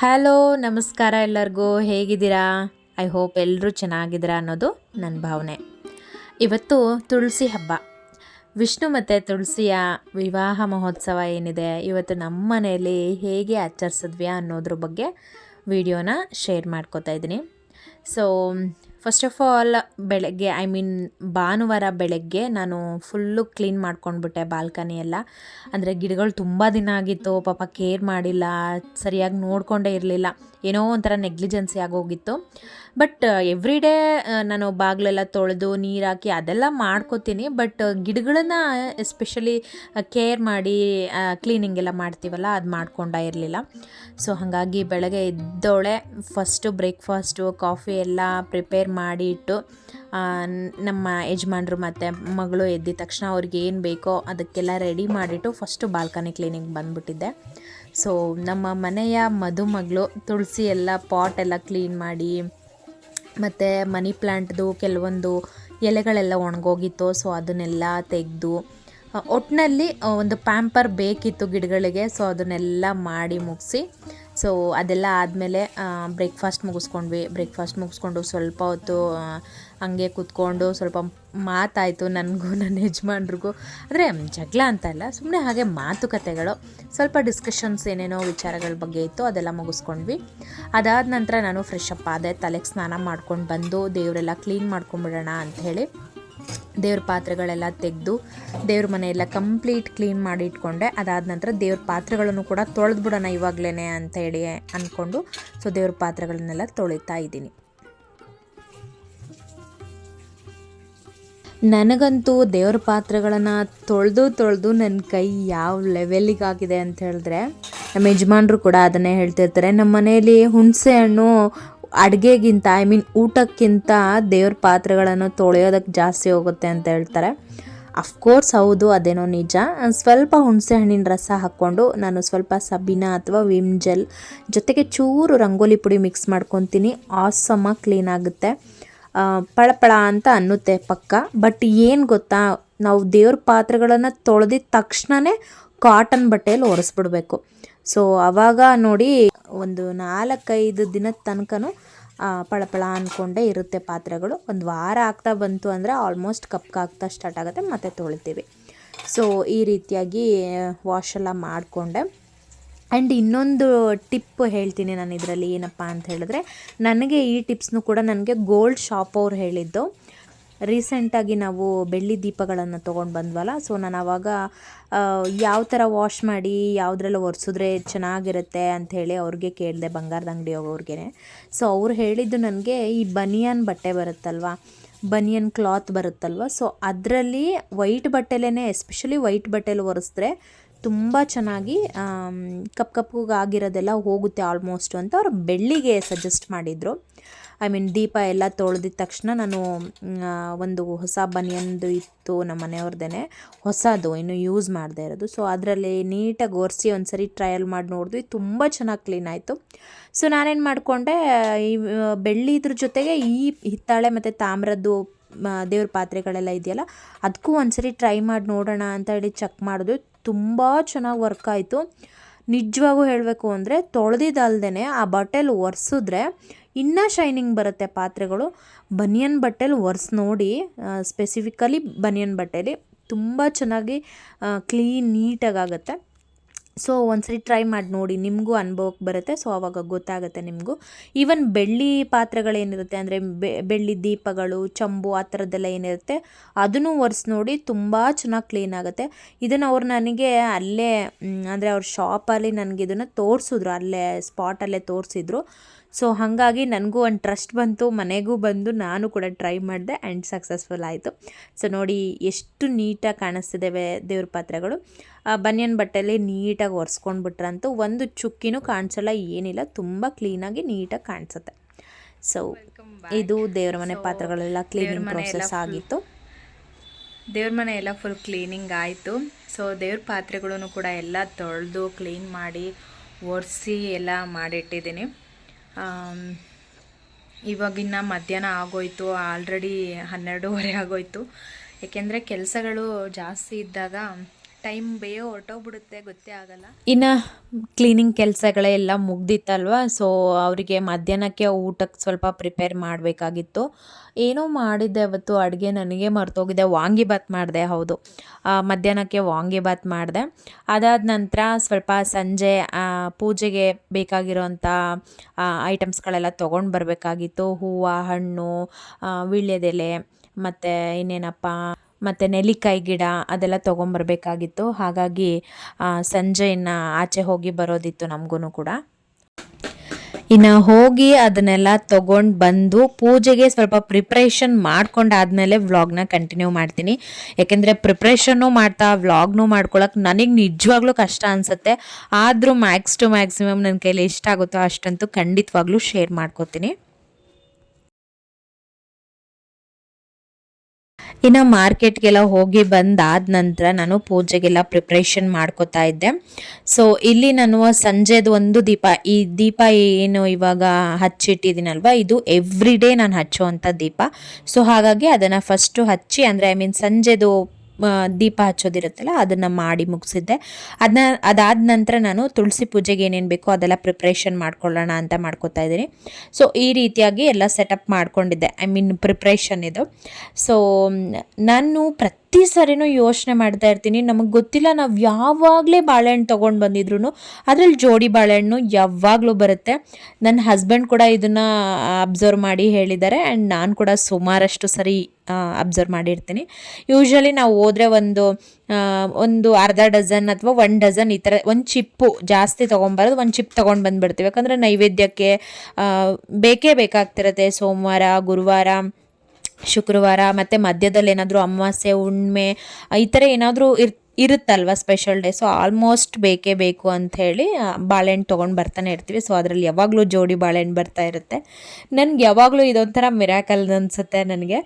Hello, ನಮಸ್ಕಾರ ಎಲ್ಲರಿಗೂ. ಹೇಗಿದ್ದೀರಾ? ಐ ಹೋಪ್ ಎಲ್ಲರೂ ಚೆನ್ನಾಗಿದ್ದೀರಾ ಅನ್ನೋದು ನನ್ನ ಭಾವನೆ. ಇವತ್ತು ತುಳಸಿ ಹಬ್ಬ. ವಿಷ್ಣು ಮತ್ತು ತುಳಸಿಯ ವಿವಾಹ ಮಹೋತ್ಸವ ಏನಿದೆ, ಇವತ್ತು ನಮ್ಮ ಮನೆಯಲ್ಲಿ ಹೇಗೆ ಆಚರಿಸಿದ್ವಿ ಅನ್ನೋದ್ರ ಬಗ್ಗೆ ವಿಡಿಯೋನ ಶೇರ್ ಮಾಡ್ಕೋತಾ ಇದ್ದೀನಿ. ಸೊ ಫಸ್ಟ್ ಆಫ್ ಆಲ್ ಬೆಳಗ್ಗೆ ಐ ಮೀನ್ ಭಾನುವಾರ ಬೆಳಗ್ಗೆ ನಾನು ಫುಲ್ಲು ಕ್ಲೀನ್ ಮಾಡ್ಕೊಂಡ್ಬಿಟ್ಟೆ ಬಾಲ್ಕನಿ ಎಲ್ಲ. ಅಂದರೆ ಗಿಡಗಳು ತುಂಬ ದಿನ ಆಗಿತ್ತು, ಪಾಪ ಕೇರ್ ಮಾಡಿಲ್ಲ, ಸರಿಯಾಗಿ ನೋಡಿಕೊಂಡೇ ಇರಲಿಲ್ಲ. ಏನೋ ಒಂಥರ ನೆಗ್ಲಿಜೆನ್ಸಿ ಆಗೋಗಿತ್ತು. ಬಟ್ ಎವ್ರಿ ಡೇ ನಾನು ಬಾಗಿಲೆಲ್ಲ ತೊಳೆದು ನೀರು ಹಾಕಿ ಅದೆಲ್ಲ ಮಾಡ್ಕೋತೀನಿ. ಬಟ್ ಗಿಡಗಳನ್ನ ಎಸ್ಪೆಷಲಿ ಕೇರ್ ಮಾಡಿ ಕ್ಲೀನಿಂಗ್ ಎಲ್ಲ ಮಾಡ್ತೀವಲ್ಲ, ಅದು ಮಾಡ್ಕೊಂಡ ಇರಲಿಲ್ಲ. ಸೊ ಹಾಗಾಗಿ ಬೆಳಗ್ಗೆ ಎದ್ದೋಳೆ ಫಸ್ಟು ಬ್ರೇಕ್ಫಾಸ್ಟು ಕಾಫಿ ಎಲ್ಲ ಪ್ರಿಪೇರ್ ಮಾಡಿ ಇಟ್ಟು ನಮ್ಮ ಯಜಮಾನ್ರು ಮತ್ತು ಮಗಳು ಎದ್ದಿದ ತಕ್ಷಣ ಅವ್ರಿಗೆ ಏನು ಬೇಕೋ ಅದಕ್ಕೆಲ್ಲ ರೆಡಿ ಮಾಡಿಟ್ಟು ಫಸ್ಟು ಬಾಲ್ಕನಿ ಕ್ಲೀನಿಂಗ್ ಬಂದ್ಬಿಟ್ಟಿದ್ದೆ. ಸೊ ನಮ್ಮ ಮನೆಯ ಮದುಮಗಳು ತುಳಸಿ ಎಲ್ಲ ಪಾಟ್ ಎಲ್ಲ ಕ್ಲೀನ್ ಮಾಡಿ, ಮತ್ತು ಮನಿ ಪ್ಲ್ಯಾಂಟ್ದು ಕೆಲವೊಂದು ಎಲೆಗಳೆಲ್ಲ ಒಣಗೋಗಿತ್ತು. ಸೊ ಅದನ್ನೆಲ್ಲ ತೆಗೆದು ಒಟ್ಟಿನಲ್ಲಿ ಒಂದು ಪ್ಯಾಂಪರ್ ಬೇಕಿತ್ತು ಗಿಡಗಳಿಗೆ. ಸೊ ಅದನ್ನೆಲ್ಲ ಮಾಡಿ ಮುಗಿಸಿ ಸೊ ಅದೆಲ್ಲ ಆದಮೇಲೆ ಬ್ರೇಕ್ಫಾಸ್ಟ್ ಮುಗಿಸ್ಕೊಂಡ್ವಿ. ಬ್ರೇಕ್ಫಾಸ್ಟ್ ಮುಗಿಸ್ಕೊಂಡು ಸ್ವಲ್ಪ ಹೊತ್ತು ಹಂಗೆ ಕೂತ್ಕೊಂಡು ಸ್ವಲ್ಪ ಮಾತಾಯಿತು ನನಗೂ ನನ್ನ ಯಜಮಾನ್ರಿಗೂ. ಅಂದರೆ ಜಗಳ ಅಂತ ಇಲ್ಲ ಸುಮ್ಮನೆ ಹಾಗೆ ಮಾತುಕತೆಗಳು, ಸ್ವಲ್ಪ ಡಿಸ್ಕಷನ್ಸ್ ಏನೇನೋ ವಿಚಾರಗಳ ಬಗ್ಗೆ ಇತ್ತು, ಅದೆಲ್ಲ ಮುಗಿಸ್ಕೊಂಡ್ವಿ. ಅದಾದ ನಂತರ ನಾನು ಫ್ರೆಶ್ ಅಪ್ ಆದೆ, ತಲೆಗೆ ಸ್ನಾನ ಮಾಡ್ಕೊಂಡು ಬಂದು ದೇವರೆಲ್ಲ ಕ್ಲೀನ್ ಮಾಡ್ಕೊಂಬಿಡೋಣ ಅಂತ ಹೇಳಿ ದೇವ್ರ ಪಾತ್ರೆಗಳೆಲ್ಲ ತೆಗೆದು ದೇವ್ರ ಮನೆಯೆಲ್ಲ ಕಂಪ್ಲೀಟ್ ಕ್ಲೀನ್ ಮಾಡಿ ಇಟ್ಕೊಂಡೆ. ಅದಾದ ನಂತರ ದೇವ್ರ ಪಾತ್ರೆಗಳನ್ನು ಕೂಡ ತೊಳೆದು ಬಿಡೋಣ ಇವಾಗಲೇ ಅಂತ ಹೇಳಿ ಅಂದ್ಕೊಂಡು ಸೊ ದೇವ್ರ ಪಾತ್ರೆಗಳನ್ನೆಲ್ಲ ತೊಳಿತಾ ಇದ್ದೀನಿ. ನನಗಂತೂ ದೇವ್ರ ಪಾತ್ರೆಗಳನ್ನು ತೊಳೆದು ತೊಳೆದು ನನ್ನ ಕೈ ಯಾವ ಲೆವೆಲಿಗೆ ಆಗಿದೆ ಅಂತ ಹೇಳಿದ್ರೆ ನಮ್ಮ ಯಜಮಾನ್ರು ಕೂಡ ಅದನ್ನೇ ಹೇಳ್ತಿರ್ತಾರೆ. ನಮ್ಮ ಮನೆಯಲ್ಲಿ ಹುಣಸೆ ಹಣ್ಣು ಅಡುಗೆಗಿಂತ ಐ ಮೀನ್ ಊಟಕ್ಕಿಂತ ದೇವ್ರ ಪಾತ್ರೆಗಳನ್ನು ತೊಳೆಯೋದಕ್ಕೆ ಜಾಸ್ತಿ ಹೋಗುತ್ತೆ ಅಂತ ಹೇಳ್ತಾರೆ. ಅಫ್ಕೋರ್ಸ್ ಹೌದು, ಅದೇನೋ ನಿಜ. ಸ್ವಲ್ಪ ಹುಣಸೆ ಹಣ್ಣಿನ ರಸ ಹಾಕ್ಕೊಂಡು ನಾನು ಸ್ವಲ್ಪ ಸಬೀನ ಅಥವಾ ವಿಮ್ ಜೆಲ್ ಜೊತೆಗೆ ಚೂರು ರಂಗೋಲಿ ಪುಡಿ ಮಿಕ್ಸ್ ಮಾಡ್ಕೊತೀನಿ. ಆಸಮ ಕ್ಲೀನ್ ಆಗುತ್ತೆ. ಪಳಪಳ ಅಂತ ಅನ್ನುತ್ತೆ ಪಕ್ಕ. ಬಟ್ ಏನು ಗೊತ್ತಾ, ನಾವು ದೇವ್ರ ಪಾತ್ರೆಗಳನ್ನು ತೊಳೆದಿದ ತಕ್ಷಣವೇ ಕಾಟನ್ ಬಟ್ಟೆಯಲ್ಲಿ ಒರೆಸ್ಬಿಡ್ಬೇಕು. ಸೊ ಅವಾಗ ನೋಡಿ ಒಂದು ನಾಲ್ಕೈದು ದಿನದ ತನಕನೂ ಪಳಪಳ ಅಂದ್ಕೊಂಡೇ ಇರುತ್ತೆ ಪಾತ್ರೆಗಳು. ಒಂದು ವಾರ ಆಗ್ತಾ ಬಂತು ಅಂದರೆ ಆಲ್ಮೋಸ್ಟ್ ಕಪ್ಕಾಗ್ತಾ ಸ್ಟಾರ್ಟ್ ಆಗುತ್ತೆ, ಮತ್ತೆ ತೊಳಿತೀವಿ. ಸೊ ಈ ರೀತಿಯಾಗಿ ವಾಶ್ ಎಲ್ಲ ಮಾಡಿಕೊಂಡೆ. ಆ್ಯಂಡ್ ಇನ್ನೊಂದು ಟಿಪ್ ಹೇಳ್ತೀನಿ ನಾನು ಇದರಲ್ಲಿ ಏನಪ್ಪ ಅಂತ ಹೇಳಿದ್ರೆ, ನನಗೆ ಈ ಟಿಪ್ಸ್ನು ಕೂಡ ನನಗೆ ಗೋಲ್ಡ್ ಶಾಪ್ ಅವ್ರು ಹೇಳಿದ್ದು. ರೀಸೆಂಟಾಗಿ ನಾವು ಬೆಳ್ಳಿ ದೀಪಗಳನ್ನು ತೊಗೊಂಡು ಬಂದ್ವಲ್ಲ ಸೊ ನಾನು ಆವಾಗ ಯಾವ ಥರ ವಾಶ್ ಮಾಡಿ, ಯಾವುದ್ರಲ್ಲಿ ಒರೆಸಿದ್ರೆ ಚೆನ್ನಾಗಿರುತ್ತೆ ಅಂಥೇಳಿ ಅವ್ರಿಗೆ ಕೇಳಿದೆ ಬಂಗಾರದ ಅಂಗಡಿ ಹೋಗೋರ್ಗೆ ಸೊ ಅವ್ರು ಹೇಳಿದ್ದು ನನಗೆ ಈ ಬನಿಯನ್ ಬಟ್ಟೆ ಬರುತ್ತಲ್ವಾ, ಬನಿಯನ್ ಕ್ಲಾತ್ ಬರುತ್ತಲ್ವ ಸೊ ಅದರಲ್ಲಿ ವೈಟ್ ಬಟ್ಟೆಲೇ ಎಸ್ಪೆಷಲಿ ವೈಟ್ ಬಟ್ಟೆಲಿ ಒರೆಸಿದ್ರೆ ತುಂಬ ಚೆನ್ನಾಗಿ ಕಪ್ ಕಪ್ಪಗೆ ಆಗಿರೋದೆಲ್ಲ ಹೋಗುತ್ತೆ ಆಲ್ಮೋಸ್ಟ್ ಅಂತ ಅವರು ಬೆಳ್ಳಿಗೆ ಸಜೆಸ್ಟ್ ಮಾಡಿದರು. ಐ ಮೀನ್ ದೀಪ ಎಲ್ಲ ತೊಳೆದಿದ ತಕ್ಷಣ ನಾನು ಒಂದು ಹೊಸ ಬನಿಯನ್ದು ಇತ್ತು ನಮ್ಮ ಮನೆಯವ್ರದ್ದೇ ಹೊಸದು, ಇನ್ನು ಯೂಸ್ ಮಾಡದೇ ಇರೋದು. ಸೊ ಅದರಲ್ಲಿ ನೀಟಾಗಿ ಒರೆಸಿ ಒಂದು ಸರಿ ಟ್ರಯಲ್ ಮಾಡಿ ನೋಡಿದ್ವಿ. ತುಂಬ ಚೆನ್ನಾಗಿ ಕ್ಲೀನ್ ಆಯಿತು. ಸೊ ನಾನೇನು ಮಾಡಿಕೊಂಡೆ, ಈ ಬೆಳ್ಳಿ ಇದ್ರ ಜೊತೆಗೆ ಈ ಹಿತ್ತಾಳೆ ಮತ್ತು ತಾಮ್ರದ್ದು ದೇವ್ರ ಪಾತ್ರೆಗಳೆಲ್ಲ ಇದೆಯಲ್ಲ ಅದಕ್ಕೂ ಒಂದ್ಸರಿ ಟ್ರೈ ಮಾಡಿ ನೋಡೋಣ ಅಂತ ಹೇಳಿ ಚೆಕ್ ಮಾಡಿದ್ವಿ. ತುಂಬ ಚೆನ್ನಾಗಿ ವರ್ಕ್ ಆಯಿತು. ನಿಜವಾಗೂ ಹೇಳಬೇಕು ಅಂದರೆ ತೊಳೆದಿದ್ದಲ್ದೇ ಆ ಬಟ್ಟೆಲಿ ಒರೆಸಿದ್ರೆ ಇನ್ನೂ ಶೈನಿಂಗ್ ಬರುತ್ತೆ ಪಾತ್ರೆಗಳು. ಬನಿಯನ್ ಬಟ್ಟೆಲಿ ಒರೆಸ್ ನೋಡಿ ಸ್ಪೆಸಿಫಿಕಲಿ ಬನಿಯನ್ ಬಟ್ಟೆಲಿ ತುಂಬ ಚೆನ್ನಾಗಿ ಕ್ಲೀನ್ ನೀಟಾಗುತ್ತೆ ಸೊ ಒಂದ್ಸರಿ ಟ್ರೈ ಮಾಡಿ ನೋಡಿ, ನಿಮಗೂ ಅನುಭವಕ್ಕೆ ಬರುತ್ತೆ. ಸೊ ಆವಾಗ ಗೊತ್ತಾಗುತ್ತೆ ನಿಮಗೂ. ಈವನ್ ಬೆಳ್ಳಿ ಪಾತ್ರೆಗಳೇನಿರುತ್ತೆ ಅಂದರೆ ಬೆಳ್ಳಿ ದೀಪಗಳು, ಚಂಬು, ಆ ಥರದ್ದೆಲ್ಲ ಏನಿರುತ್ತೆ, ಅದನ್ನು ಒರೆಸಿ ನೋಡಿ ತುಂಬ ಚೆನ್ನಾಗಿ ಕ್ಲೀನ್ ಆಗುತ್ತೆ. ಇದನ್ನು ಅವ್ರು ನನಗೆ ಅಲ್ಲೇ ಅಂದರೆ ಅವ್ರ ಶಾಪಲ್ಲಿ ನನಗೆ ಇದನ್ನು ತೋರಿಸಿದ್ರು, ಅಲ್ಲೇ ಸ್ಪಾಟಲ್ಲೇ ತೋರಿಸಿದ್ರು. ಸೊ ಹಾಗಾಗಿ ನನಗೂ ಒಂದು ಟ್ರಸ್ಟ್ ಬಂತು ಮನೆಗೂ ಬಂದು ನಾನು ಕೂಡ ಟ್ರೈ ಮಾಡಿದೆ ಆ್ಯಂಡ್ ಸಕ್ಸಸ್ಫುಲ್ ಆಯಿತು. ಸೊ ನೋಡಿ ಎಷ್ಟು ನೀಟಾಗಿ ಕಾಣಿಸ್ತಿದ್ದಾವೆ ದೇವ್ರ ಪಾತ್ರೆಗಳು. ಆ ಬನಿಯನ್ ಬಟ್ಟೆಯಲ್ಲಿ ನೀಟಾಗಿ ಒರೆಸ್ಕೊಂಡು ಬಿಟ್ರಂತೂ ಒಂದು ಚುಕ್ಕಿನೂ ಕಾಣಿಸಲ್ಲ ಏನಿಲ್ಲ ತುಂಬ ಕ್ಲೀನಾಗಿ ನೀಟಾಗಿ ಕಾಣಿಸುತ್ತೆ. ಸೊ ಇದು ದೇವ್ರ ಮನೆ ಪಾತ್ರೆಗಳೆಲ್ಲ ಕ್ಲೀನಿಂಗ್ ಪ್ರೊಸೆಸ್ ಆಗಿತ್ತು. ದೇವ್ರ ಮನೆ ಎಲ್ಲ ಫುಲ್ ಕ್ಲೀನಿಂಗ್ ಆಯಿತು. ಸೊ ದೇವ್ರ ಪಾತ್ರೆಗಳನ್ನು ಕೂಡ ಎಲ್ಲ ತೊಳೆದು ಕ್ಲೀನ್ ಮಾಡಿ ಒರೆಸಿ ಎಲ್ಲ ಮಾಡಿಟ್ಟಿದ್ದೀನಿ. ಇವಾಗಿನ್ನ ಮಧ್ಯಾಹ್ನ ಆಗೋಯ್ತು ಆಲ್ರೆಡಿ ಹನ್ನೆರಡೂವರೆ ಆಗೋಯ್ತು. ಏಕೆಂದರೆ ಕೆಲಸಗಳು ಜಾಸ್ತಿ ಇದ್ದಾಗ ಟೈಮ್ ಬೇಗ ಹೊರಟೋಗ್ಬಿಡುತ್ತೆ, ಗೊತ್ತೇ ಆಗಲ್ಲ. ಇನ್ನು ಕ್ಲೀನಿಂಗ್ ಕೆಲಸಗಳೆಲ್ಲ ಮುಗ್ದಿತ್ತಲ್ವ? ಸೊ ಅವರಿಗೆ ಮಧ್ಯಾಹ್ನಕ್ಕೆ ಊಟಕ್ಕೆ ಸ್ವಲ್ಪ ಪ್ರಿಪೇರ್ ಮಾಡಬೇಕಾಗಿತ್ತು. ಏನೋ ಮಾಡಿದ್ದೆ ಅವತ್ತು, ಅಡುಗೆ ನನಗೆ ಮರ್ತೋಗಿದೆ ವಾಂಗಿಬಾತ್ ಮಾಡಿದೆ, ಹೌದು. ಮಧ್ಯಾಹ್ನಕ್ಕೆ ವಾಂಗಿಬಾತ್ ಮಾಡಿದೆ. ಅದಾದ ನಂತರ ಸ್ವಲ್ಪ ಸಂಜೆ ಪೂಜೆಗೆ ಬೇಕಾಗಿರೋಂಥ ಐಟಮ್ಸ್ಗಳೆಲ್ಲ ತೊಗೊಂಡು ಬರಬೇಕಾಗಿತ್ತು. ಹೂವು, ಹಣ್ಣು ವೀಳ್ಯದೆಲೆ, ಮತ್ತು ಇನ್ನೇನಪ್ಪ? ಮತ್ತು ನೆಲ್ಲಿಕಾಯಿ ಗಿಡ ಅದೆಲ್ಲ ತೊಗೊಂಬರ್ಬೇಕಾಗಿತ್ತು. ಹಾಗಾಗಿ ಸಂಜೆಯನ್ನ ಆಚೆ ಹೋಗಿ ಬರೋದಿತ್ತು ನಮಗೂ ಕೂಡ. ಇನ್ನು ಹೋಗಿ ಅದನ್ನೆಲ್ಲ ತೊಗೊಂಡು ಬಂದು ಪೂಜೆಗೆ ಸ್ವಲ್ಪ ಪ್ರಿಪ್ರೇಷನ್ ಮಾಡ್ಕೊಂಡಾದ್ಮೇಲೆ ವ್ಲಾಗ್ನ ಕಂಟಿನ್ಯೂ ಮಾಡ್ತೀನಿ. ಯಾಕೆಂದರೆ ಪ್ರಿಪ್ರೇಷನ್ನು ಮಾಡ್ತಾ ವ್ಲಾಗ್ನು ಮಾಡ್ಕೊಳಕ್ಕೆ ನನಗೆ ನಿಜವಾಗ್ಲೂ ಕಷ್ಟ ಅನಿಸುತ್ತೆ. ಆದರೂ ಮ್ಯಾಕ್ಸ್ ಟು ಮ್ಯಾಕ್ಸಿಮಮ್ ನನ್ನ ಕೈಲಿ ಎಷ್ಟಾಗುತ್ತೋ ಅಷ್ಟಂತೂ ಖಂಡಿತವಾಗ್ಲೂ ಶೇರ್ ಮಾಡ್ಕೋತೀನಿ. ಇನ್ನು ಮಾರ್ಕೆಟ್ಗೆಲ್ಲ ಹೋಗಿ ಬಂದಾದ ನಂತರ ನಾನು ಪೂಜೆಗೆಲ್ಲ ಪ್ರಿಪ್ರೇಷನ್ ಮಾಡ್ಕೋತಾ ಇದ್ದೆ. ಸೊ ಇಲ್ಲಿ ನಾನು ಸಂಜೆದು ಒಂದು ದೀಪ, ಈ ದೀಪ ಏನು ಇವಾಗ ಹಚ್ಚಿಟ್ಟಿದ್ದೀನಲ್ವ? ಇದು ಎವ್ರಿ ಡೇ ನಾನು ಹಚ್ಚುವಂಥ ದೀಪ. ಸೊ ಹಾಗಾಗಿ ಅದನ್ನು ಫಸ್ಟು ಹಚ್ಚಿ, ಅಂದರೆ ಐ ಮೀನ್ ಸಂಜೆದು ದೀಪ ಹಚ್ಚೋದಿರುತ್ತಲ್ಲ, ಅದನ್ನು ಮಾಡಿ ಮುಗಿಸಿದ್ದೆ. ಅದನ್ನ ಅದಾದ ನಂತರ ನಾನು ತುಳಸಿ ಪೂಜೆಗೆ ಏನೇನು ಬೇಕೋ ಅದೆಲ್ಲ ಪ್ರಿಪ್ರೇಷನ್ ಮಾಡ್ಕೊಳ್ಳೋಣ ಅಂತ ಮಾಡ್ಕೋತಾ ಇದ್ದೀನಿ. ಸೊ ಈ ರೀತಿಯಾಗಿ ಎಲ್ಲ ಸೆಟಪ್ ಮಾಡ್ಕೊಂಡಿದ್ದೆ. ಐ ಮೀನ್ ಪ್ರಿಪ್ರೇಷನ್ ಇದು. ಸೊ ನಾನು ಪ್ರತಿ ಸರಿನೂ ಯೋಚನೆ ಮಾಡ್ತಾ ಇರ್ತೀನಿ. ನಮಗೆ ಗೊತ್ತಿಲ್ಲ ನಾವು ಯಾವಾಗಲೇ ಬಾಳೆಹಣ್ಣು ತೊಗೊಂಡು ಬಂದಿದ್ರು ಅದರಲ್ಲಿ ಜೋಡಿ ಬಾಳೆಹಣ್ಣು ಯಾವಾಗಲೂ ಬರುತ್ತೆ. ನನ್ನ ಹಸ್ಬೆಂಡ್ ಕೂಡ ಇದನ್ನು ಅಬ್ಸರ್ವ್ ಮಾಡಿ ಹೇಳಿದ್ದಾರೆ. ಆ್ಯಂಡ್ ನಾನು ಕೂಡ ಸುಮಾರಷ್ಟು ಸರಿ ಅಬ್ಸರ್ವ್ ಮಾಡಿರ್ತೀನಿ. ಯೂಶ್ವಲಿ ನಾವು ಹೋದರೆ ಒಂದು ಒಂದು ಅರ್ಧ ಡಜನ್ ಅಥವಾ ಒನ್ ಡಜನ್ ಈ ಥರ, ಒಂದು ಚಿಪ್ಪು ಜಾಸ್ತಿ ತೊಗೊಂಬರೋದು, ಒಂದು ಚಿಪ್ ತೊಗೊಂಡು ಬಂದುಬಿಡ್ತೀವಿ. ಯಾಕಂದರೆ ನೈವೇದ್ಯಕ್ಕೆ ಬೇಕೇ ಬೇಕಾಗ್ತಿರತ್ತೆ. ಸೋಮವಾರ, ಗುರುವಾರ ಶುಕ್ರವಾರ, ಮತ್ತು ಮಧ್ಯದಲ್ಲಿ ಏನಾದರೂ ಅಮಾವಾಸ್ಯೆ, ಹುಣ್ಣಿಮೆ, ಈ ಥರ ಏನಾದರೂ ಇರ್, ಇರುತ್ತಲ್ವ ಸ್ಪೆಷಲ್ ಡೇ ಸೊ ಆಲ್ಮೋಸ್ಟ್ ಬೇಕೇ ಬೇಕು ಅಂಥೇಳಿ ಬಾಳೆಹಣ್ಣು ತೊಗೊಂಡು ಬರ್ತಾನೆ ಇರ್ತೀವಿ. ಸೊ ಅದರಲ್ಲಿ ಯಾವಾಗಲೂ ಜೋಡಿ ಬಾಳೆಹಣ್ಣು ಬರ್ತಾ ಇರುತ್ತೆ. ನನಗೆ ಯಾವಾಗಲೂ ಇದೊಂಥರ ಮಿರಾಕಲ್ ಅನಿಸುತ್ತೆ ನನಗೆ.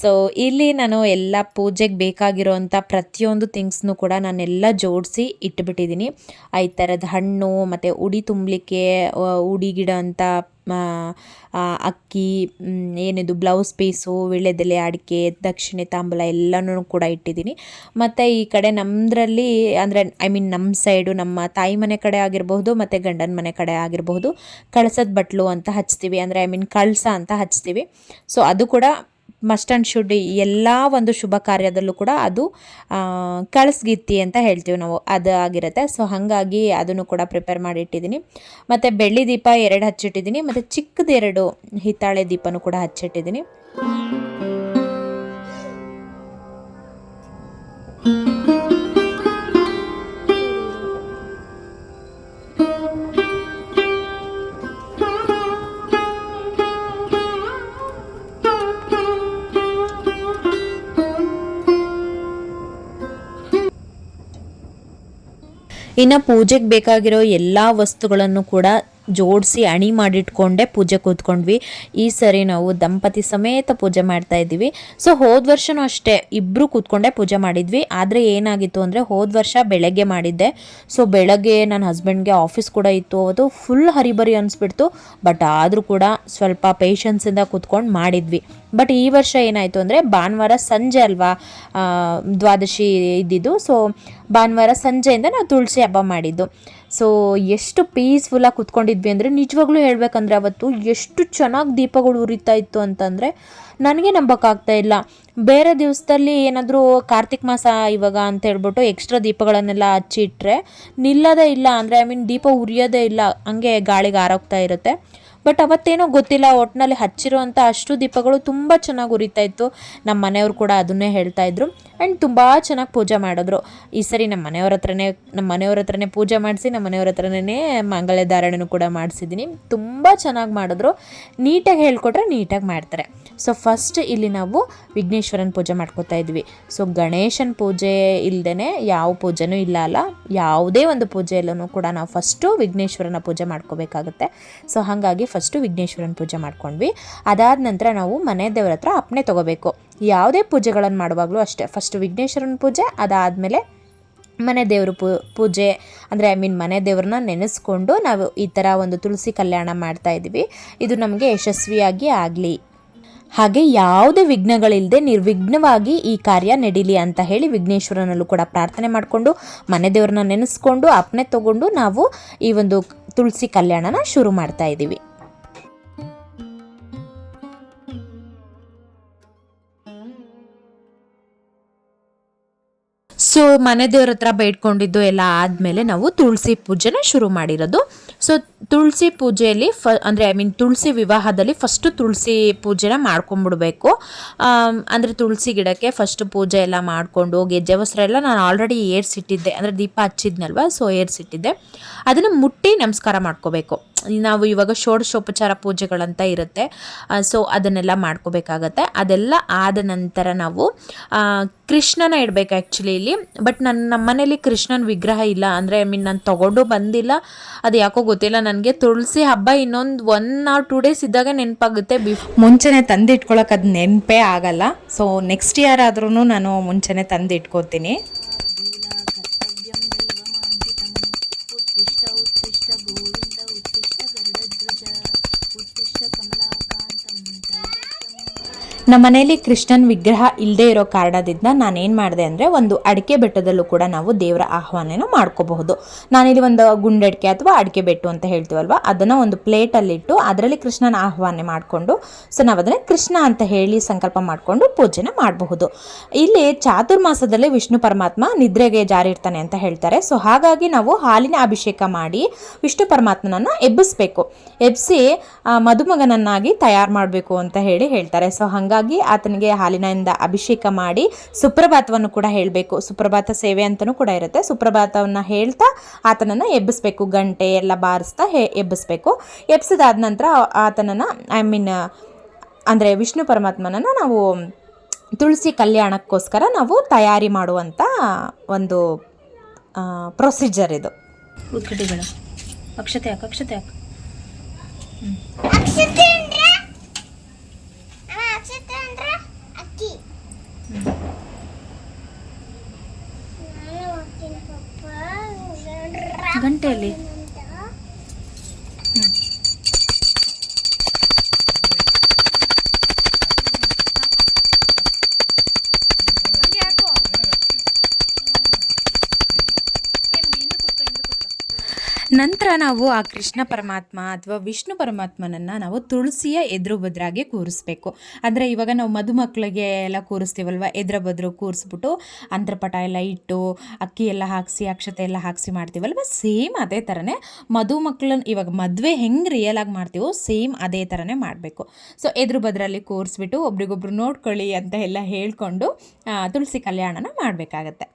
ಸೊ ಇಲ್ಲಿ ನಾನು ಎಲ್ಲ ಪೂಜೆಗೆ ಬೇಕಾಗಿರೋವಂಥ ಪ್ರತಿಯೊಂದು ಥಿಂಗ್ಸ್ನು ಕೂಡ ನಾನೆಲ್ಲ ಜೋಡಿಸಿ ಇಟ್ಬಿಟ್ಟಿದ್ದೀನಿ. ಈ ಥರದ ಹಣ್ಣು, ಮತ್ತು ಉಡಿ ತುಂಬಲಿಕ್ಕೆ ಉಡಿ ಗಿಡ ಅಂತ ಅಕ್ಕಿ ಏನಿದು ಬ್ಲೌಸ್ ಪೀಸು ವೀಳ್ಯದೆಲೆ ಅಡಿಕೆ, ದಕ್ಷಿಣೆ ತಾಂಬೂಲ ಎಲ್ಲನೂ ಕೂಡ ಇಟ್ಟಿದ್ದೀನಿ. ಮತ್ತು ಈ ಕಡೆ ನಮ್ಮದ್ರಲ್ಲಿ ಅಂದರೆ ಐ ಮೀನ್ ನಮ್ಮ ಸೈಡು ನಮ್ಮ ತಾಯಿ ಮನೆ ಕಡೆ ಆಗಿರಬಹುದು, ಮತ್ತು ಗಂಡನ ಮನೆ ಕಡೆ ಆಗಿರಬಹುದು, ಕಳಸದ ಬಟ್ಲು ಅಂತ ಹಚ್ತೀವಿ. ಅಂದರೆ ಐ ಮೀನ್ ಕಳಸ ಅಂತ ಹಚ್ತೀವಿ. ಸೊ ಅದು ಕೂಡ ಮಸ್ಟ್ ಆ್ಯಂಡ್ ಶುಡ್ ಎಲ್ಲ ಒಂದು ಶುಭ ಕಾರ್ಯದಲ್ಲೂ ಕೂಡ ಅದು ಕಳಿಸ್ಗಿತ್ತಿ ಅಂತ ಹೇಳ್ತೀವಿ ನಾವು, ಅದು ಆಗಿರುತ್ತೆ. ಸೊ ಹಾಗಾಗಿ ಅದನ್ನು ಕೂಡ ಪ್ರಿಪೇರ್ ಮಾಡಿ ಇಟ್ಟಿದ್ದೀನಿ. ಮತ್ತು ಬೆಳ್ಳಿ ದೀಪ ಎರಡು ಹಚ್ಚಿಟ್ಟಿದ್ದೀನಿ. ಮತ್ತು ಚಿಕ್ಕದೆರಡು ಹಿತ್ತಾಳೆ ದೀಪನೂ ಕೂಡ ಹಚ್ಚಿಟ್ಟಿದ್ದೀನಿ. ಇನ್ನು ಪೂಜೆಗೆ ಬೇಕಾಗಿರೋ ಎಲ್ಲ ವಸ್ತುಗಳನ್ನು ಕೂಡ ಜೋಡಿಸಿ ಅಣಿ ಮಾಡಿಟ್ಕೊಂಡೆ ಪೂಜೆ ಕೂತ್ಕೊಂಡ್ವಿ. ಈ ಸರಿ ನಾವು ದಂಪತಿ ಸಮೇತ ಪೂಜೆ ಮಾಡ್ತಾ ಇದ್ದೀವಿ. ಸೊ ಹೋದ ವರ್ಷನೂ ಅಷ್ಟೇ ಇಬ್ಬರು ಕೂತ್ಕೊಂಡೆ ಪೂಜೆ ಮಾಡಿದ್ವಿ. ಆದರೆ ಏನಾಗಿತ್ತು ಅಂದರೆ ಹೋದ ವರ್ಷ ಬೆಳಗ್ಗೆ ಮಾಡಿದ್ದೆ. ಸೊ ಬೆಳಗ್ಗೆ ನನ್ನ ಹಸ್ಬೆಂಡ್ಗೆ ಆಫೀಸ್ ಕೂಡ ಇತ್ತು. ಅದು ಫುಲ್ ಹರಿಬರಿ ಅನಿಸ್ಬಿಡ್ತು. ಬಟ್ ಆದರೂ ಕೂಡ ಸ್ವಲ್ಪ ಪೇಷನ್ಸಿಂದ ಕೂತ್ಕೊಂಡು ಮಾಡಿದ್ವಿ. ಬಟ್ ಈ ವರ್ಷ ಏನಾಯಿತು ಅಂದರೆ ಭಾನುವಾರ ಸಂಜೆ ಅಲ್ವಾ ದ್ವಾದಶಿ ಇದ್ದಿದ್ದು. ಸೊ ಭಾನುವಾರ ಸಂಜೆಯಿಂದ ನಾವು ತುಳಸಿ ಹಬ್ಬ ಮಾಡಿದ್ದು. ಸೊ ಎಷ್ಟು ಪೀಸ್ಫುಲ್ಲಾಗಿ ಕುತ್ಕೊಂಡಿದ್ವಿ ಅಂದರೆ ನಿಜವಾಗ್ಲೂ ಹೇಳಬೇಕಂದ್ರೆ ಅವತ್ತು ಎಷ್ಟು ಚೆನ್ನಾಗಿ ದೀಪಗಳು ಉರಿತಾ ಇತ್ತು ಅಂತಂದರೆ ನನಗೆ ನಂಬಕ್ಕಾಗ್ತಾ ಇಲ್ಲ. ಬೇರೆ ದಿವಸದಲ್ಲಿ ಏನಾದರೂ ಕಾರ್ತಿಕ್ ಮಾಸ ಇವಾಗ ಅಂತ ಹೇಳ್ಬಿಟ್ಟು ಎಕ್ಸ್ಟ್ರಾ ದೀಪಗಳನ್ನೆಲ್ಲ ಹಚ್ಚಿಟ್ರೆ ನಿಲ್ಲದೇ ಇಲ್ಲ ಅಂದರೆ ಐ ಮೀನ್ ದೀಪ ಉರಿಯೋದೇ ಇಲ್ಲ, ಹಂಗೆ ಗಾಳಿಗೆ ಆರೋಗ್ತಾ ಇರುತ್ತೆ. ಬಟ್ ಅವತ್ತೇನೋ ಗೊತ್ತಿಲ್ಲ ಒಟ್ಟಿನಲ್ಲಿ ಹಚ್ಚಿರುವಂಥ ಅಷ್ಟು ದೀಪಗಳು ತುಂಬ ಚೆನ್ನಾಗಿ ಉರಿತಾ ಇತ್ತು. ನಮ್ಮ ಮನೆಯವರು ಕೂಡ ಅದನ್ನೇ ಹೇಳ್ತಾ ಇದ್ರು. ಆ್ಯಂಡ್ ತುಂಬ ಚೆನ್ನಾಗಿ ಪೂಜೆ ಮಾಡಿದ್ರು. ಈ ಸರಿ ನಮ್ಮ ಮನೆಯವ್ರ ಹತ್ರನೇ ನಮ್ಮ ಮನೆಯವ್ರ ಹತ್ರನೇ ಪೂಜೆ ಮಾಡಿಸಿ ನಮ್ಮ ಮನೆಯವ್ರ ಹತ್ರನೇ ಮಾಂಗಲ್ಯ ಧಾರಣೆನೂ ಕೂಡ ಮಾಡಿಸಿದ್ದೀನಿ. ತುಂಬ ಚೆನ್ನಾಗಿ ಮಾಡಿದ್ರು. ನೀಟಾಗಿ ಹೇಳ್ಕೊಟ್ರೆ ನೀಟಾಗಿ ಮಾಡ್ತಾರೆ. ಸೊ ಫಸ್ಟ್ ಇಲ್ಲಿ ನಾವು ವಿಘ್ನೇಶ್ವರನ ಪೂಜೆ ಮಾಡ್ಕೋತಾ ಇದ್ವಿ. ಸೊ ಗಣೇಶನ ಪೂಜೆ ಇಲ್ಲದೇ ಯಾವ ಪೂಜೆನೂ ಇಲ್ಲ ಅಲ್ಲ. ಯಾವುದೇ ಒಂದು ಪೂಜೆಯಲ್ಲೂ ಕೂಡ ನಾವು ಫಸ್ಟು ವಿಘ್ನೇಶ್ವರನ ಪೂಜೆ ಮಾಡ್ಕೋಬೇಕಾಗುತ್ತೆ. ಸೊ ಹಾಗಾಗಿ ಫಸ್ಟು ವಿಘ್ನೇಶ್ವರನ ಪೂಜೆ ಮಾಡ್ಕೊಂಡ್ವಿ. ಅದಾದ ನಂತರ ನಾವು ಮನೆ ದೇವರ ಹತ್ರ ಅಪ್ಪಣೆ ತೊಗೋಬೇಕು. ಯಾವುದೇ ಪೂಜೆಗಳನ್ನು ಮಾಡುವಾಗಲೂ ಅಷ್ಟೇ. ಫಸ್ಟ್ ವಿಘ್ನೇಶ್ವರನ ಪೂಜೆ, ಅದಾದಮೇಲೆ ಮನೆ ದೇವರು ಪೂಜೆ, ಅಂದರೆ ಐ ಮೀನ್ ಮನೆ ದೇವ್ರನ್ನ ನೆನೆಸ್ಕೊಂಡು ನಾವು ಈ ಥರ ಒಂದು ತುಳಸಿ ಕಲ್ಯಾಣ ಮಾಡ್ತಾ ಇದ್ದೀವಿ. ಇದು ನಮಗೆ ಯಶಸ್ವಿಯಾಗಿ ಆಗಲಿ. ಹಾಗೆ ಯಾವುದೇ ವಿಘ್ನಗಳಿಲ್ಲದೆ ನಿರ್ವಿಘ್ನವಾಗಿ ಈ ಕಾರ್ಯ ನಡೀಲಿ ಅಂತ ಹೇಳಿ ವಿಘ್ನೇಶ್ವರನಲ್ಲೂ ಕೂಡ ಪ್ರಾರ್ಥನೆ ಮಾಡಿಕೊಂಡು, ಮನೆ ದೇವ್ರನ್ನ ನೆನೆಸ್ಕೊಂಡು ಅಪ್ನೆ ತಗೊಂಡು ನಾವು ಈ ಒಂದು ತುಳಸಿ ಕಲ್ಯಾಣನ ಶುರು ಮಾಡ್ತಾ ಇದ್ದೀವಿ. ಸೊ ಮನೆ ದೇವ್ರ ಹತ್ರ ಬೇಡ್ಕೊಂಡಿದ್ದು ಎಲ್ಲ ಆದಮೇಲೆ ನಾವು ತುಳಸಿ ಪೂಜೆನ ಶುರು ಮಾಡಿರೋದು. ಸೊ ತುಳಸಿ ಪೂಜೆಯಲ್ಲಿ ಫ ಅಂದರೆ ಐ ಮೀನ್ ತುಳಸಿ ವಿವಾಹದಲ್ಲಿ ಫಸ್ಟು ತುಳಸಿ ಪೂಜೆನ ಮಾಡ್ಕೊಂಬಿಡ್ಬೇಕು. ಆಮ್, ಅಂದರೆ ತುಳಸಿ ಗಿಡಕ್ಕೆ ಫಸ್ಟ್ ಪೂಜೆ ಎಲ್ಲ ಮಾಡಿಕೊಂಡು ಗೆಜ್ಜೆ ವಸ್ತ್ರ ಎಲ್ಲ ನಾನು ಆಲ್ರೆಡಿ ಏರ್ಸಿಟ್ಟಿದ್ದೆ. ಅಂದರೆ ದೀಪ ಹಚ್ಚಿದ್ನಲ್ವ? ಸೊ ಏರ್ಸಿಟ್ಟಿದ್ದೆ. ಅದನ್ನು ಮುಟ್ಟಿ ನಮಸ್ಕಾರ ಮಾಡ್ಕೋಬೇಕು. ನಾವು ಇವಾಗ ಷೋಡಶೋಪಚಾರ ಪೂಜೆಗಳಂತ ಇರುತ್ತೆ. ಸೊ ಅದನ್ನೆಲ್ಲ ಮಾಡ್ಕೋಬೇಕಾಗತ್ತೆ. ಅದೆಲ್ಲ ಆದ ನಂತರ ನಾವು ಕೃಷ್ಣನ ಇಡಬೇಕು ಆ್ಯಕ್ಚುಲಿ ಇಲ್ಲಿ. ಬಟ್ ನನ್ನ ನಮ್ಮ ಮನೇಲಿ ಕೃಷ್ಣನ ವಿಗ್ರಹ ಇಲ್ಲ. ಅಂದರೆ ಐ ಮೀನ್ ನಾನು ತೊಗೊಂಡು ಬಂದಿಲ್ಲ. ಅದು ಯಾಕೋ ಗೊತ್ತಿಲ್ಲ. ನನಗೆ ತುಳಸಿ ಹಬ್ಬ ಇನ್ನೊಂದು ಒನ್ ಆರ್ ಟೂ ಡೇಸ್ ಇದ್ದಾಗ ನೆನಪಾಗುತ್ತೆ. ಬಿ ಮುಂಚೆನೆ ತಂದು ಇಟ್ಕೊಳಕ್ಕೆ ಅದು ನೆನಪೇ ಆಗಲ್ಲ. ಸೊ ನೆಕ್ಸ್ಟ್ ಇಯರ್ ಆದ್ರೂ ನಾನು ಮುಂಚೆನೆ ತಂದು ನಮ್ಮ ಮನೆಯಲ್ಲಿ ಕೃಷ್ಣನ್ ವಿಗ್ರಹ ಇಲ್ಲದೆ ಇರೋ ಕಾರಣದಿಂದ ನಾನೇನು ಮಾಡಿದೆ ಅಂದರೆ ಒಂದು ಅಡಿಕೆ ಬೆಟ್ಟದಲ್ಲೂ ಕೂಡ ನಾವು ದೇವರ ಆಹ್ವಾನನ ಮಾಡ್ಕೋಬಹುದು. ನಾನಿಲ್ಲಿ ಒಂದು ಗುಂಡಡಿಕೆ ಅಥವಾ ಅಡಿಕೆ ಬೆಟ್ಟು ಅಂತ ಹೇಳ್ತೀವಲ್ವ? ಅದನ್ನು ಒಂದು ಪ್ಲೇಟಲ್ಲಿಟ್ಟು ಅದರಲ್ಲಿ ಕೃಷ್ಣನ ಆಹ್ವಾನ ಮಾಡಿಕೊಂಡು ಸೊ ನಾವು ಅದನ್ನು ಕೃಷ್ಣ ಅಂತ ಹೇಳಿ ಸಂಕಲ್ಪ ಮಾಡಿಕೊಂಡು ಪೂಜೆನ ಮಾಡಬಹುದು. ಇಲ್ಲಿ ಚಾತುರ್ಮಾಸದಲ್ಲಿ ವಿಷ್ಣು ಪರಮಾತ್ಮ ನಿದ್ರೆಗೆ ಜಾರಿ ಇರ್ತಾನೆ ಅಂತ ಹೇಳ್ತಾರೆ. ಸೊ ಹಾಗಾಗಿ ನಾವು ಹಾಲಿನ ಅಭಿಷೇಕ ಮಾಡಿ ವಿಷ್ಣು ಪರಮಾತ್ಮನನ್ನು ಎಬ್ಬಿಸಬೇಕು. ಎಬ್ಬಿಸಿ ಮದುಮಗನನ್ನಾಗಿ ತಯಾರು ಮಾಡಬೇಕು ಅಂತ ಹೇಳಿ ಹೇಳ್ತಾರೆ. ಸೊ ಹಾಗಾಗಿ ಆತನಿಗೆ ಹಾಲಿನಿಂದ ಅಭಿಷೇಕ ಮಾಡಿ ಸುಪ್ರಭಾತವನ್ನು ಕೂಡ ಹೇಳಬೇಕು. ಸುಪ್ರಭಾತ ಸೇವೆ ಅಂತಲೂ ಕೂಡ ಇರುತ್ತೆ. ಸುಪ್ರಭಾತವನ್ನು ಹೇಳ್ತಾ ಆತನನ್ನು ಎಬ್ಬಿಸ್ಬೇಕು. ಗಂಟೆ ಎಲ್ಲ ಬಾರಿಸ್ತಾ ಹೇ ಎಬ್ಬಿಸ್ಬೇಕು. ಎಬ್ಸಿದಾದ ನಂತರ ಆತನನ್ನು ಐ ಮೀನ್ ಅಂದರೆ ವಿಷ್ಣು ಪರಮಾತ್ಮನನ್ನು ನಾವು ತುಳಸಿ ಕಲ್ಯಾಣಕ್ಕೋಸ್ಕರ ನಾವು ತಯಾರಿ ಮಾಡುವಂಥ ಒಂದು ಪ್ರೊಸೀಜರ್ ಇದು. ಅಕ್ಷತೆ ಅಕ್ಷತೆ ಹಾಕು ಅಕ್ಷತೆ ಹಾಕು. బాగంటేలే ನಂತರ ನಾವು ಆ ಕೃಷ್ಣ ಪರಮಾತ್ಮ ಅಥವಾ ವಿಷ್ಣು ಪರಮಾತ್ಮನನ್ನು ನಾವು ತುಳಸಿಯ ಎದುರು ಬದ್ರಾಗೆ ಕೂರಿಸ್ಬೇಕು. ಅಂದರೆ ಇವಾಗ ನಾವು ಮದುಮಕ್ಕಳಿಗೆ ಎಲ್ಲ ಕೂರಿಸ್ತೀವಲ್ವ? ಎದುರು ಬದ್ರು ಕೂರಿಸ್ಬಿಟ್ಟು ಅಂತ್ರಪಟ ಎಲ್ಲ ಇಟ್ಟು, ಅಕ್ಕಿ ಎಲ್ಲ ಹಾಕಿಸಿ, ಅಕ್ಷತೆ ಎಲ್ಲ ಹಾಕಿಸಿ ಮಾಡ್ತೀವಲ್ವ? ಸೇಮ್ ಅದೇ ಥರನೇ ಮದುಮಕ್ಕಳನ್ನ ಇವಾಗ ಮದುವೆ ಹೆಂಗೆ ರಿಯಲ್ ಆಗಿ ಮಾಡ್ತೀವೋ ಸೇಮ್ ಅದೇ ಥರನೇ ಮಾಡಬೇಕು. ಸೊ ಎದುರು ಬದ್ರಲ್ಲಿ ಕೂರಿಸ್ಬಿಟ್ಟು ಒಬ್ರಿಗೊಬ್ರು ನೋಡ್ಕೊಳ್ಳಿ ಅಂತ ಎಲ್ಲ ಹೇಳ್ಕೊಂಡು ತುಳಸಿ ಕಲ್ಯಾಣನ ಮಾಡಬೇಕಾಗತ್ತೆ.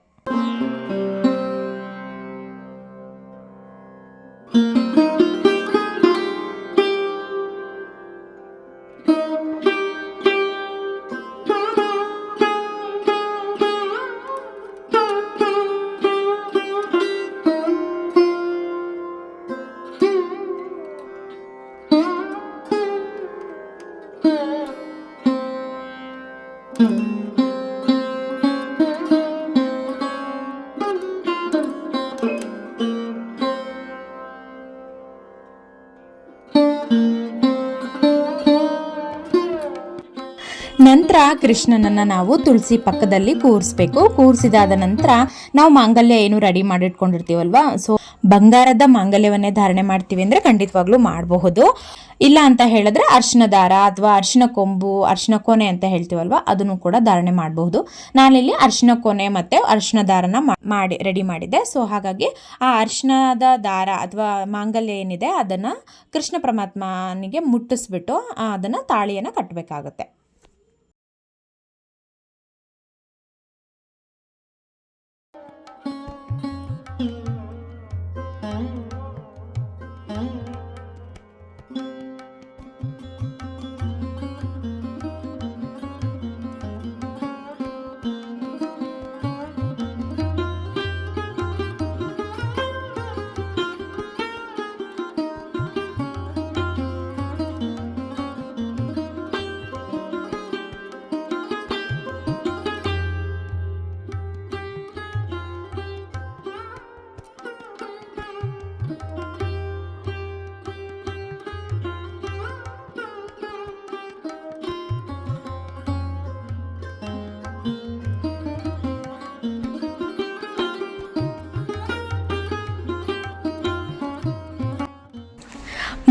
ಕೃಷ್ಣನನ್ನ ನಾವು ತುಳಸಿ ಪಕ್ಕದಲ್ಲಿ ಕೂರಿಸ್ಬೇಕು. ಕೂರಿಸಿದಾದ ನಂತರ ನಾವು ಮಾಂಗಲ್ಯ ಏನು ರೆಡಿ ಮಾಡಿಟ್ಕೊಂಡಿರ್ತೀವಲ್ವಾ? ಸೊ ಬಂಗಾರದ ಮಾಂಗಲ್ಯವನ್ನೇ ಧಾರಣೆ ಮಾಡ್ತೀವಿ ಅಂದ್ರೆ ಖಂಡಿತವಾಗ್ಲೂ ಮಾಡಬಹುದು. ಇಲ್ಲ ಅಂತ ಹೇಳಿದ್ರೆ ಅರ್ಶಿನ ದಾರ ಅಥವಾ ಅರ್ಶಿನ ಕೊಂಬು, ಅರ್ಶಿನ ಕೊನೆ ಅಂತ ಹೇಳ್ತೀವಲ್ವಾ? ಅದನ್ನು ಕೂಡ ಧಾರಣೆ ಮಾಡಬಹುದು. ನಾನಿಲ್ಲಿ ಅರ್ಶಿನ ಕೊನೆ ಮತ್ತೆ ಅರ್ಶಿನ ದಾರನ ಮಾಡಿ ರೆಡಿ ಮಾಡಿದ್ದೆ. ಸೊ ಹಾಗಾಗಿ ಆ ಅರ್ಶಿನದ ದಾರ ಅಥವಾ ಮಾಂಗಲ್ಯ ಏನಿದೆ ಅದನ್ನ ಕೃಷ್ಣ ಪರಮಾತ್ಮನಿಗೆ ಮುಟ್ಟಿಸ್ಬಿಟ್ಟು ಅದನ್ನ ತಾಳಿಯನ್ನ ಕಟ್ಟಬೇಕಾಗತ್ತೆ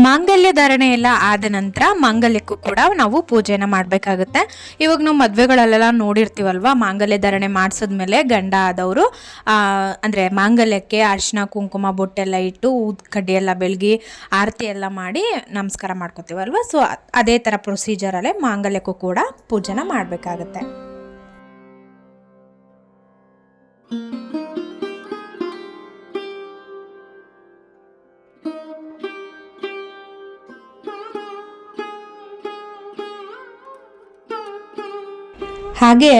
ಮಾಂಗಲ್ಯ ಧಾರಣೆ ಎಲ್ಲ ಆದ ನಂತರ ಮಾಂಗಲ್ಯಕ್ಕೂ ಕೂಡ ನಾವು ಪೂಜೆನ ಮಾಡಬೇಕಾಗುತ್ತೆ. ಇವಾಗ ನಾವು ಮದುವೆಗಳಲ್ಲೆಲ್ಲ ನೋಡಿರ್ತೀವಲ್ವ, ಮಾಂಗಲ್ಯ ಧಾರಣೆ ಮಾಡಿಸಿದ್ಮೇಲೆ ಗಂಡ ಆದವರು ಅಂದರೆ ಮಾಂಗಲ್ಯಕ್ಕೆ ಅರಿಶಿನ, ಕುಂಕುಮ, ಬೊಟ್ಟೆಲ್ಲ ಇಟ್ಟು ಊದ್ ಕಡ್ಡಿ ಎಲ್ಲ ಬೆಳಗಿ ಆರತಿ ಎಲ್ಲ ಮಾಡಿ ನಮಸ್ಕಾರ ಮಾಡ್ಕೋತೀವಲ್ವ? ಸೊ ಅದೇ ಥರ ಪ್ರೊಸೀಜರಲ್ಲೇ ಮಾಂಗಲ್ಯಕ್ಕೂ ಕೂಡ ಪೂಜೆನ ಮಾಡಬೇಕಾಗತ್ತೆ. ಹಾಗೆ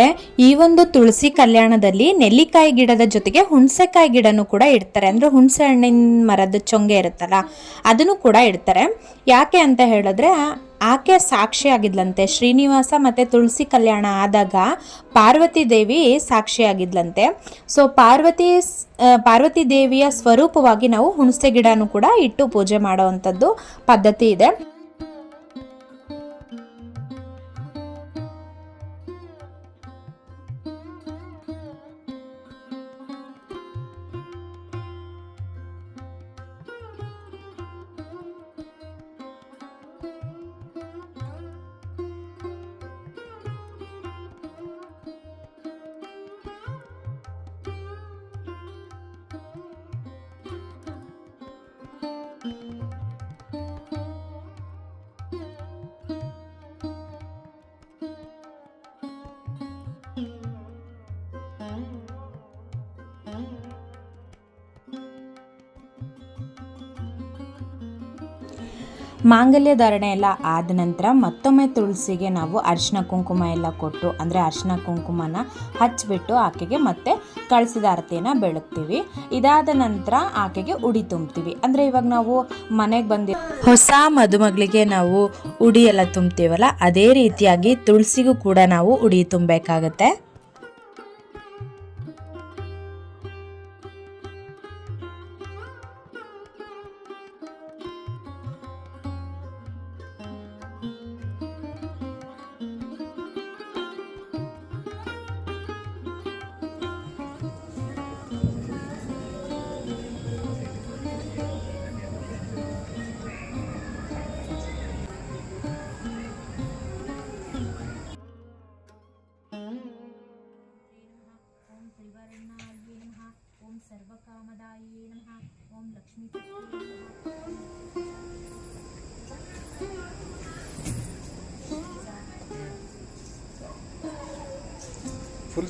ಈ ಒಂದು ತುಳಸಿ ಕಲ್ಯಾಣದಲ್ಲಿ ನೆಲ್ಲಿಕಾಯಿ ಗಿಡದ ಜೊತೆಗೆ ಹುಣಸೆಕಾಯಿ ಗಿಡನೂ ಕೂಡ ಇಡ್ತಾರೆ. ಅಂದ್ರೆ ಹುಣಸೆ ಹಣ್ಣಿನ ಮರದ ಚೊಂಗೆ ಇರುತ್ತಲ್ಲ, ಅದನ್ನು ಕೂಡ ಇಡ್ತಾರೆ. ಯಾಕೆ ಅಂತ ಹೇಳಿದ್ರೆ, ಆಕೆ ಸಾಕ್ಷಿಯಾಗಿದ್ಲಂತೆ ಶ್ರೀನಿವಾಸ ಮತ್ತೆ ತುಳಸಿ ಕಲ್ಯಾಣ ಆದಾಗ ಪಾರ್ವತಿ ದೇವಿ ಸಾಕ್ಷಿಯಾಗಿದ್ಲಂತೆ ಸೊ ಪಾರ್ವತಿ ಪಾರ್ವತಿ ದೇವಿಯ ಸ್ವರೂಪವಾಗಿ ನಾವು ಹುಣಸೆ ಗಿಡನೂ ಕೂಡ ಇಟ್ಟು ಪೂಜೆ ಮಾಡುವಂಥದ್ದು ಪದ್ಧತಿ ಇದೆ. thank you ಮಾಂಗಲ್ಯ ಧಾರಣೆ ಎಲ್ಲ ಆದ ನಂತರ ಮತ್ತೊಮ್ಮೆ ತುಳಸಿಗೆ ನಾವು ಅರಿಶಿನ ಕುಂಕುಮ ಎಲ್ಲ ಕೊಟ್ಟು, ಅಂದರೆ ಅರಿಶಿನ ಕುಂಕುಮನ ಹಚ್ಚಿಬಿಟ್ಟು ಆಕೆಗೆ ಮತ್ತೆ ಕಳಿಸಿದ ಆರತಿಯನ್ನು ಬೆಳಗ್ತೀವಿ. ಇದಾದ ನಂತರ ಆಕೆಗೆ ಉಡಿ ತುಂಬ್ತೀವಿ ಅಂದರೆ ಇವಾಗ ನಾವು ಮನೆಗೆ ಬಂದಿ, ಹೊಸ ಮದುಮಗಳಿಗೆ ನಾವು ಉಡಿ ಎಲ್ಲ ತುಂಬ್ತೀವಲ್ಲ ಅದೇ ರೀತಿಯಾಗಿ ತುಳಸಿಗೂ ಕೂಡ ನಾವು ಉಡಿ ತುಂಬಬೇಕಾಗತ್ತೆ.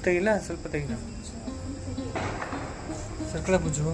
ತೆಗಿಲ್ಲ ಸ್ವಲ್ಪ ತೆಗಿಲ್ಲ ಸರ್ಕಳ ಬುಜ್ಜು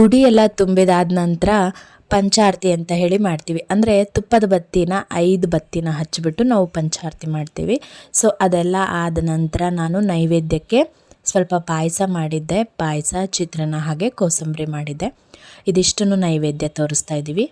ಉಡಿ ಎಲ್ಲ ತುಂಬಿದಾದ ನಂತರ ಪಂಚಾರತಿ ಅಂತ ಹೇಳಿ ಮಾಡ್ತೀವಿ. ಅಂದರೆ ತುಪ್ಪದ ಬತ್ತಿನ ಐದು ಬತ್ತಿನ ಹಚ್ಚಿಬಿಟ್ಟು ನಾವು ಪಂಚಾರತಿ ಮಾಡ್ತೀವಿ. ಸೊ ಅದೆಲ್ಲ ಆದ ನಂತರ ನಾನು ನೈವೇದ್ಯಕ್ಕೆ ಸ್ವಲ್ಪ ಪಾಯಸ ಮಾಡಿದ್ದೆ. ಪಾಯಸ, ಚಿತ್ರಾನ್ನ ಹಾಗೆ ಕೋಸಂಬರಿ ಮಾಡಿದ್ದೆ. ಇದಿಷ್ಟನ್ನು ನೈವೇದ್ಯ ತೋರಿಸ್ತಾ ಇದ್ದೀವಿ.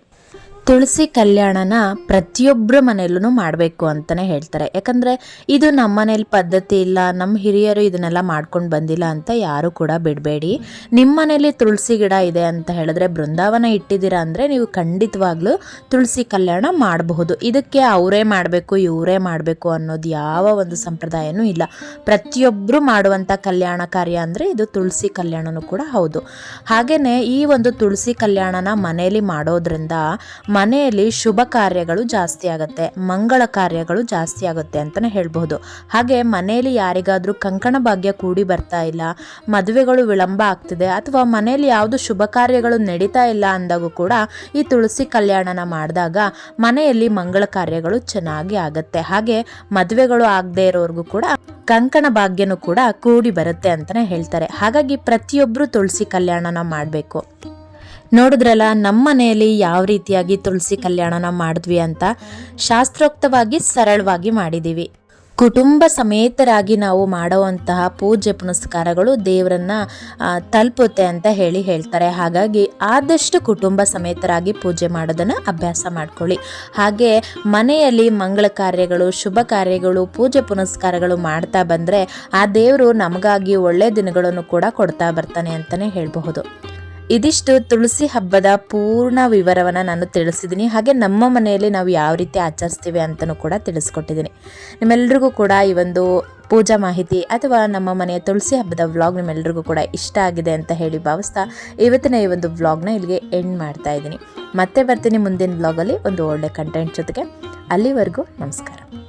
ತುಳಸಿ ಕಲ್ಯಾಣನ ಪ್ರತಿಯೊಬ್ಬರ ಮನೆಯಲ್ಲೂ ಮಾಡಬೇಕು ಅಂತಲೇ ಹೇಳ್ತಾರೆ. ಯಾಕಂದರೆ ಇದು ನಮ್ಮ ಮನೇಲಿ ಪದ್ಧತಿ ಇಲ್ಲ, ನಮ್ಮ ಹಿರಿಯರು ಇದನ್ನೆಲ್ಲ ಮಾಡ್ಕೊಂಡು ಬಂದಿಲ್ಲ ಅಂತ ಯಾರೂ ಕೂಡ ಬಿಡಬೇಡಿ. ನಿಮ್ಮ ಮನೇಲಿ ತುಳಸಿ ಗಿಡ ಇದೆ ಅಂತ ಹೇಳಿದ್ರೆ ಬೃಂದಾವನ ಇಟ್ಟಿದ್ದೀರಾ ಅಂದರೆ ನೀವು ಖಂಡಿತವಾಗ್ಲೂ ತುಳಸಿ ಕಲ್ಯಾಣ ಮಾಡಬಹುದು. ಇದಕ್ಕೆ ಅವರೇ ಮಾಡಬೇಕು, ಇವರೇ ಮಾಡಬೇಕು ಅನ್ನೋದು ಯಾವ ಒಂದು ಸಂಪ್ರದಾಯನೂ ಇಲ್ಲ. ಪ್ರತಿಯೊಬ್ಬರು ಮಾಡುವಂಥ ಕಲ್ಯಾಣ ಕಾರ್ಯ ಅಂದರೆ ಇದು ತುಳಸಿ ಕಲ್ಯಾಣನೂ ಕೂಡ ಹೌದು. ಹಾಗೆಯೇ ಈ ಒಂದು ತುಳಸಿ ಕಲ್ಯಾಣನ ಮನೆಯಲ್ಲಿ ಮಾಡೋದ್ರಿಂದ ಮನೆಯಲ್ಲಿ ಶುಭ ಕಾರ್ಯಗಳು ಜಾಸ್ತಿ ಆಗುತ್ತೆ, ಮಂಗಳ ಕಾರ್ಯಗಳು ಜಾಸ್ತಿ ಆಗುತ್ತೆ ಅಂತಲೇ ಹೇಳಬಹುದು. ಹಾಗೆ ಮನೆಯಲ್ಲಿ ಯಾರಿಗಾದರೂ ಕಂಕಣ ಭಾಗ್ಯ ಕೂಡಿ ಬರ್ತಾ ಇಲ್ಲ, ಮದುವೆಗಳು ವಿಳಂಬ ಆಗ್ತಿದೆ, ಅಥವಾ ಮನೆಯಲ್ಲಿ ಯಾವುದು ಶುಭ ಕಾರ್ಯಗಳು ನಡೀತಾ ಇಲ್ಲ ಅಂದಾಗೂ ಕೂಡ ಈ ತುಳಸಿ ಕಲ್ಯಾಣನ ಮಾಡಿದಾಗ ಮನೆಯಲ್ಲಿ ಮಂಗಳ ಕಾರ್ಯಗಳು ಚೆನ್ನಾಗಿ ಆಗುತ್ತೆ. ಹಾಗೆ ಮದುವೆಗಳು ಆಗದೆ ಇರೋರ್ಗೂ ಕೂಡ ಕಂಕಣ ಭಾಗ್ಯನೂ ಕೂಡ ಕೂಡಿ ಬರುತ್ತೆ ಅಂತಲೇ ಹೇಳ್ತಾರೆ. ಹಾಗಾಗಿ ಪ್ರತಿಯೊಬ್ಬರು ತುಳಸಿ ಕಲ್ಯಾಣನ ಮಾಡಬೇಕು. ನೋಡಿದ್ರಲ್ಲ, ನಮ್ಮ ಮನೆಯಲ್ಲಿ ಯಾವ ರೀತಿಯಾಗಿ ತುಳಸಿ ಕಲ್ಯಾಣನ ಮಾಡಿದ್ವಿ ಅಂತ ಶಾಸ್ತ್ರೋಕ್ತವಾಗಿ ಸರಳವಾಗಿ ಮಾಡಿದ್ದೀವಿ ಕುಟುಂಬ ಸಮೇತರಾಗಿ ನಾವು ಮಾಡುವಂತಹ ಪೂಜೆ ಪುನಸ್ಕಾರಗಳು ದೇವರನ್ನ ತಲುಪುತ್ತೆ ಅಂತ ಹೇಳಿ ಹೇಳ್ತಾರೆ. ಹಾಗಾಗಿ ಆದಷ್ಟು ಕುಟುಂಬ ಸಮೇತರಾಗಿ ಪೂಜೆ ಮಾಡೋದನ್ನು ಅಭ್ಯಾಸ ಮಾಡ್ಕೊಳ್ಳಿ. ಹಾಗೆ ಮನೆಯಲ್ಲಿ ಮಂಗಳ ಕಾರ್ಯಗಳು, ಶುಭ ಕಾರ್ಯಗಳು ಪೂಜೆ ಪುನಸ್ಕಾರಗಳು ಮಾಡ್ತಾ ಬಂದರೆ ಆ ದೇವರು ನಮಗಾಗಿ ಒಳ್ಳೆಯ ದಿನಗಳನ್ನು ಕೂಡ ಕೊಡ್ತಾ ಬರ್ತಾನೆ ಅಂತಲೇ ಹೇಳಬಹುದು. ಇದಿಷ್ಟು ತುಳಸಿ ಹಬ್ಬದ ಪೂರ್ಣ ವಿವರವನ್ನು ನಾನು ತಿಳಿಸಿದ್ದೀನಿ. ಹಾಗೆ ನಮ್ಮ ಮನೆಯಲ್ಲಿ ನಾವು ಯಾವ ರೀತಿ ಆಚರಿಸ್ತೀವಿ ಅಂತಲೂ ಕೂಡ ತಿಳಿಸ್ಕೊಟ್ಟಿದ್ದೀನಿ. ನಿಮ್ಮೆಲ್ರಿಗೂ ಕೂಡ ಈ ಒಂದು ಪೂಜಾ ಮಾಹಿತಿ ಅಥವಾ ನಮ್ಮ ಮನೆಯ ತುಳಸಿ ಹಬ್ಬದ ವ್ಲಾಗ್ ನಿಮ್ಮೆಲ್ರಿಗೂ ಕೂಡ ಇಷ್ಟ ಆಗಿದೆ ಅಂತ ಹೇಳಿ ಭಾವಿಸ್ತಾ ಇವತ್ತಿನ ಈ ಒಂದು ವ್ಲಾಗ್ನ ಇಲ್ಲಿಗೆ ಎಂಡ್ ಮಾಡ್ತಾ ಇದ್ದೀನಿ. ಮತ್ತೆ ಬರ್ತೀನಿ ಮುಂದಿನ ವ್ಲಾಗಲ್ಲಿ ಒಂದು ಒಳ್ಳೆ ಕಂಟೆಂಟ್ ಜೊತೆಗೆ. ಅಲ್ಲಿವರೆಗೂ ನಮಸ್ಕಾರ.